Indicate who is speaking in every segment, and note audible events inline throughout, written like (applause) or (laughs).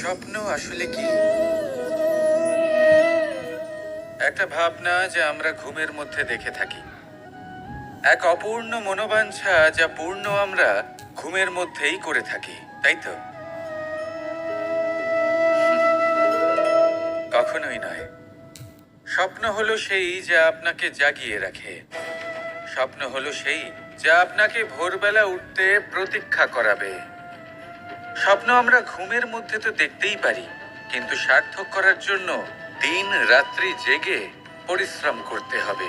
Speaker 1: স্বপ্ন আসলে কি? একটা ভাবনা যা আমরা ঘুমের মধ্যে দেখে থাকি। এক অপূর্ণ মনোবাঞ্ছা যা পূর্ণ আমরা ঘুমের মধ্যেই করে থাকি, তাই তো? (laughs) কখনোই নয়। স্বপ্ন হলো সেই যা আপনাকে জাগিয়ে রাখে। স্বপ্ন হলো সেই যা আপনাকে ভোরবেলা উঠতে প্রতীক্ষা করাবে। স্বপ্ন আমরা ঘুমের মধ্যে তো দেখতেই পারি, কিন্তু সার্থক করার জন্য দিন রাত্রি জেগে পরিশ্রম করতে হবে।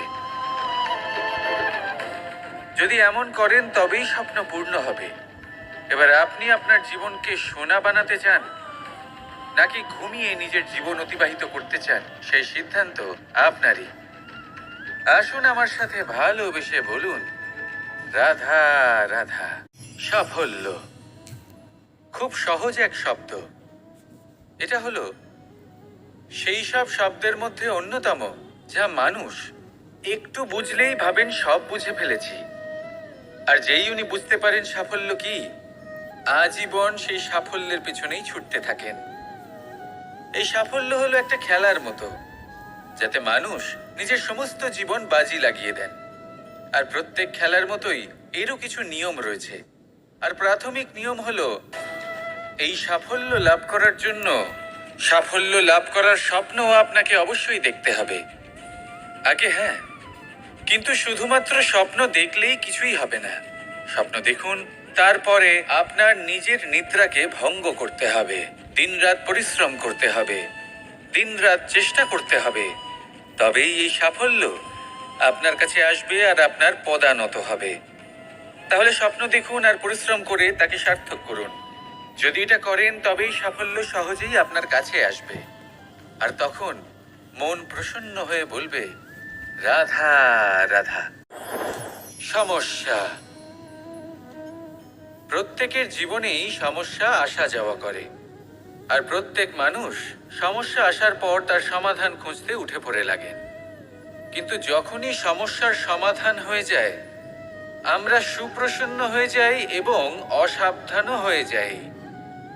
Speaker 1: যদি এমন করেন, তবেই স্বপ্ন পূর্ণ হবে। এবার আপনি আপনার জীবনকে সোনা বানাতে চান, নাকি ঘুমিয়ে নিজের জীবন অতিবাহিত করতে চান, সেই সিদ্ধান্ত আপনারই। আসুন আমার সাথে ভালোবেসে বলুন, রাধা রাধা, সাফল্য। খুব সহজ এক শব্দ। এটা হলো, সেই সব শব্দের মধ্যে অন্যতম, যা মানুষ একটু বুঝলেই ভাবেন সব বুঝে ফেলেছি। আর যেই উনি বুঝতে পারেন সাফল্য কি, আজীবন সেই সাফল্যের পিছনেই ছুটতে থাকেন। এই সাফল্য হলো একটা খেলার মতো, যাতে মানুষ নিজের সমস্ত জীবন বাজি লাগিয়ে দেন। আর প্রত্যেক খেলার মতোই এরও কিছু নিয়ম রয়েছে। আর প্রাথমিক নিয়ম হলো এই সাফল্য লাভ করার জন্য, সাফল্য লাভ করার স্বপ্নও আপনাকে অবশ্যই দেখতে হবে। আগে হ্যাঁ কিন্তু শুধুমাত্র স্বপ্ন দেখলেই কিছুই হবে না। স্বপ্ন দেখুন, তারপরে আপনার নিজের নিদ্রাকে ভঙ্গ করতে হবে। দিনরাত পরিশ্রম করতে হবে। দিনরাত চেষ্টা করতে হবে। তবেই এই সাফল্য আপনার কাছে আসবে আর আপনার পদানত হবে। তাহলে স্বপ্ন দেখুন আর পরিশ্রম করে তাকে সার্থক করুন। যদি এটা করেন, তবেই সাফল্য সহজেই আপনার কাছে আসবে। আর তখন মন প্রসন্ন হয়ে বলবে, রাধা রাধা, সমস্যা। প্রত্যেকের জীবনেই সমস্যা আসা যাওয়া করে। আর প্রত্যেক মানুষ সমস্যা আসার পর তার সমাধান খুঁজতে উঠে পড়ে লাগেন কিন্তু যখনই সমস্যার সমাধান হয়ে যায়, আমরা সুপ্রসন্ন হয়ে যাই এবং অসাবধানও হয়ে যাই।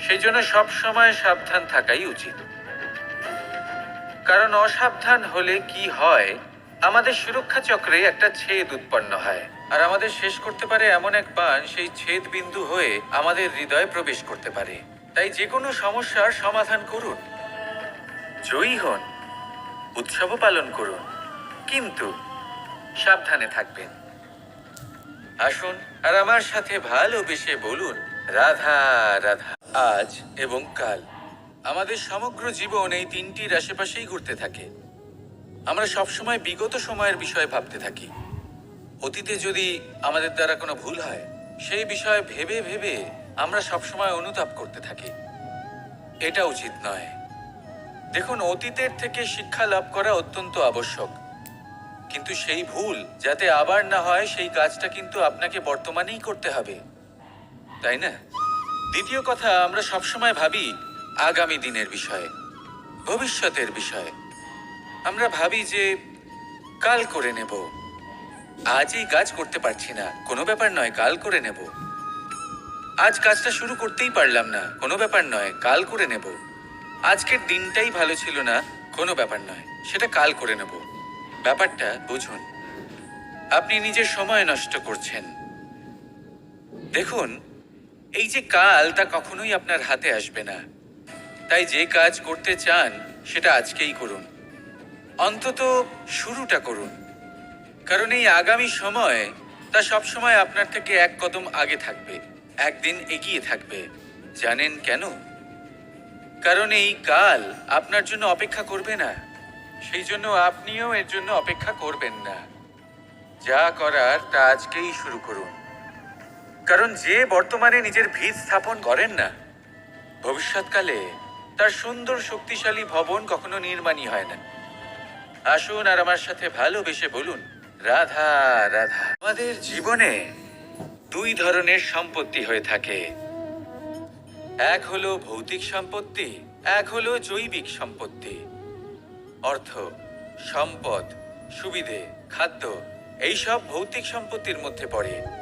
Speaker 1: সেই জন্য সব সময় সাবধান থাকাই উচিত। কারণ অসাবধান হলে কি হয়, আমাদের সুরক্ষা চক্রে একটা ছেদ উৎপন্ন হয়। আর আমাদের শেষ করতে পারে এমন এক বান, সেই ছেদ বিন্দু হয়ে আমাদের হৃদয়ে প্রবেশ করতে পারে। তাই যে কোনো সমস্যার সমাধান করুন। জয়ী হন। উৎসবও পালন করুন। কিন্তু সাবধানে থাকবেন। আসুন আর আমার সাথে ভালোবেসে বলুন, রাধা রাধা। আজ এবং কাল। আমাদের সমগ্র জীবন এই তিনটির আশেপাশেই ঘুরতে থাকে। আমরা সবসময় বিগত সময়ের বিষয়ে ভাবতে থাকি। অতীতে যদি আমাদের দ্বারা কোনো ভুল হয়, সেই বিষয়ে ভেবে ভেবে আমরা সবসময় অনুতাপ করতে থাকি। এটা উচিত নয়। দেখুন, অতীতের থেকে শিক্ষা লাভ করা অত্যন্ত আবশ্যক। কিন্তু সেই ভুল যাতে আবার না হয়, সেই কাজটা কিন্তু আপনাকে বর্তমানেই করতে হবে। তাই না? দ্বিতীয় কথা, আমরা সবসময় ভাবি আগামী দিনের বিষয়ে, ভবিষ্যতের বিষয়ে। আমরা ভাবি যে কাল করে নেব। আজ এই কাজ করতে পারছি না, কোনো ব্যাপার নয়, কাল করে নেব। আজ কাজটা শুরু করতেই পারলাম না, কোনো ব্যাপার নয়, কাল করে নেব। আজকের দিনটাই ভালো ছিল না, কোনো ব্যাপার নয়, সেটা কাল করে নেব। ব্যাপারটা বুঝুন, আপনি নিজের সময় নষ্ট করছেন। দেখুন এই যে কাল তা কখনোই আপনার হাতে আসবে না। তাই যে কাজ করতে চান, সেটা আজকেই করুন। অন্তত শুরুটা করুন। কারণ এই আগামী সময় তা সব সময় আপনার থেকে এক কদম আগে থাকবে, একদিন এগিয়ে থাকবে। জানেন কেন? কারণ এই কাল আপনার জন্য অপেক্ষা করবে না। সেই জন্য আপনিও এর জন্য অপেক্ষা করবেন না। যা করার তা আজকেই শুরু করুন। কারণ যে বর্তমানে নিজের ভিত স্থাপন করেন না, ভবিষ্যৎকালে তার সুন্দর শক্তিশালী ভবন কখনো নির্মাণই হয় না। আসুন আর আমার সাথে ভালোবেসে বলুন, রাধা রাধা। আমাদের জীবনে দুই ধরনের সম্পত্তি হয়ে থাকে। এক হলো ভৌতিক সম্পত্তি, এক হলো জৈবিক সম্পত্তি। অর্থ, সম্পদ, সুবিধে, খাদ্য, এইসব ভৌতিক সম্পত্তির মধ্যে পড়ে।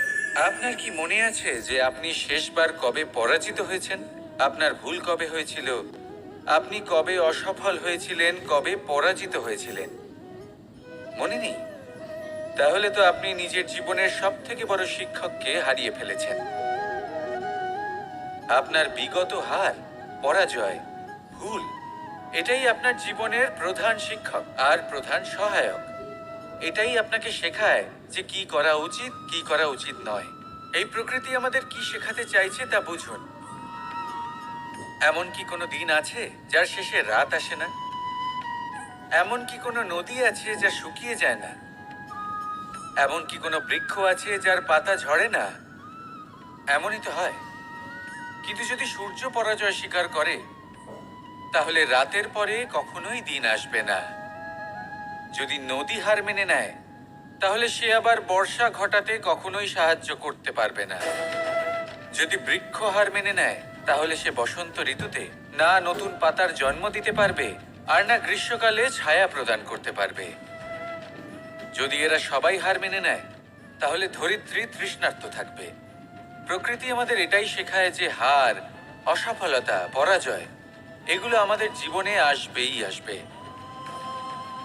Speaker 1: আপনার কি মনে আছে যে আপনি শেষবার কবে পরাজিত হয়েছেন? আপনার ভুল কবে হয়েছিল? আপনি কবে অসফল হয়েছিলেন? কবে পরাজিত হয়েছিলেন? মনে নেই? তাহলে তো আপনি নিজের জীবনের সব থেকে বড় শিক্ষককে হারিয়ে ফেলেছেন। আপনার বিগত হার, পরাজয়, ভুল, এটাই আপনার জীবনের প্রধান শিক্ষক আর প্রধান সহায়ক। এটাই আপনাকে শেখায় যে কি করা উচিত, কি করা উচিত নয়। এই প্রকৃতি আমাদের কি শেখাতে চাইছে তা বুঝুন। এমন কি কোনো দিন আছে যার শেষে রাত আসে না? এমন কি কোনো নদী আছে যা শুকিয়ে যায় না? এমন কি কোনো বৃক্ষ আছে যার পাতা ঝরে না? এমনই তো হয়। কিন্তু যদি সূর্য পরাজয় স্বীকার করে, তাহলে রাতের পরে কখনোই দিন আসবে না। যদি নদী হার মেনে নেয়, তাহলে সে আবার বর্ষা ঘটাতে কখনোই সাহায্য করতে পারবে না। যদি বৃক্ষ হার মেনে নেয়, তাহলে সে বসন্ত ঋতুতে না নতুন পাতার জন্ম দিতে পারবে, আর না গ্রীষ্মকালে ছায়া প্রদান করতে পারবে। যদি এরা সবাই হার মেনে নেয়, তাহলে ধরিত্রী তৃষ্ণার্ত থাকবে। প্রকৃতি আমাদের এটাই শেখায় যে হার, অসফলতা, পরাজয়, এগুলো আমাদের জীবনে আসবেই আসবে।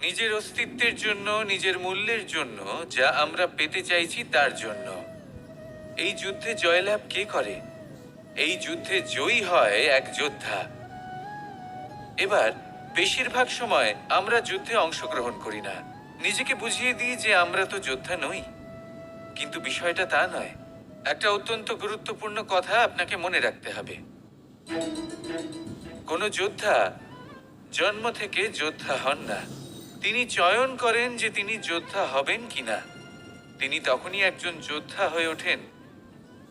Speaker 1: নিজের অস্তিত্বের জন্য, নিজের মূল্যের জন্য যা আমরা পেতে চাইছি তার জন্য। এই যুদ্ধে জয়লাভ কে করে? এই যুদ্ধে জয়ী হয় এক যোদ্ধা। এবার, বেশিরভাগ সময় আমরা যুদ্ধে অংশগ্রহণ করি না। নিজেকে বুঝিয়ে দিই যে আমরা তো যোদ্ধা নই। কিন্তু বিষয়টা তা নয়। একটা অত্যন্ত গুরুত্বপূর্ণ কথা আপনাকে মনে রাখতে হবে। কোনো যোদ্ধা জন্ম থেকে যোদ্ধা হন না। তিনি চয়ন করেন যে তিনি যোদ্ধা হবেন কিনা। তিনি তখনই একজন যোদ্ধা হয়ে ওঠেন,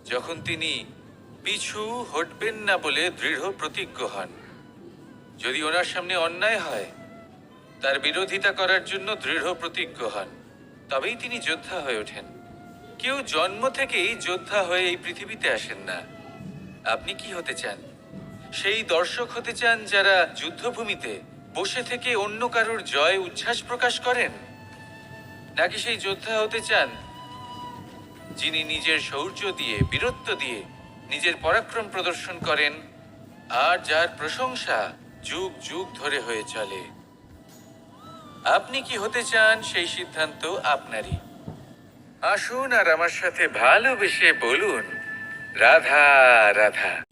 Speaker 1: যখন তিনি পিছু হটবেন না বলে দৃঢ় প্রতিজ্ঞ হন। যদি ওনার সামনে অন্যায় হয়, তার বিরোধিতা করার জন্য দৃঢ় প্রতিজ্ঞ হন, তবেই তিনি যোদ্ধা হয়ে ওঠেন। কেউ জন্ম থেকেই যোদ্ধা হয়ে এই পৃথিবীতে আসেন না। আপনি কি হতে চান? সেই দর্শক হতে চান যারা যুদ্ধভূমিতে বসে থেকে অন্য কারোর জয় উচ্ছ্বাস প্রকাশ করেন? নাকি সেই যোদ্ধা হতে চান, যিনি নিজের শৌর্য দিয়ে, বীরত্ব দিয়ে নিজের পরাক্রম প্রদর্শন করেন আর যার প্রশংসা যুগ যুগ ধরে হয়ে চলে? আপনি কি হতে চান? সেই সিদ্ধান্ত আপনারই। আসুন আর আমার সাথে ভালোবেসে বলুন। রাধা রাধা।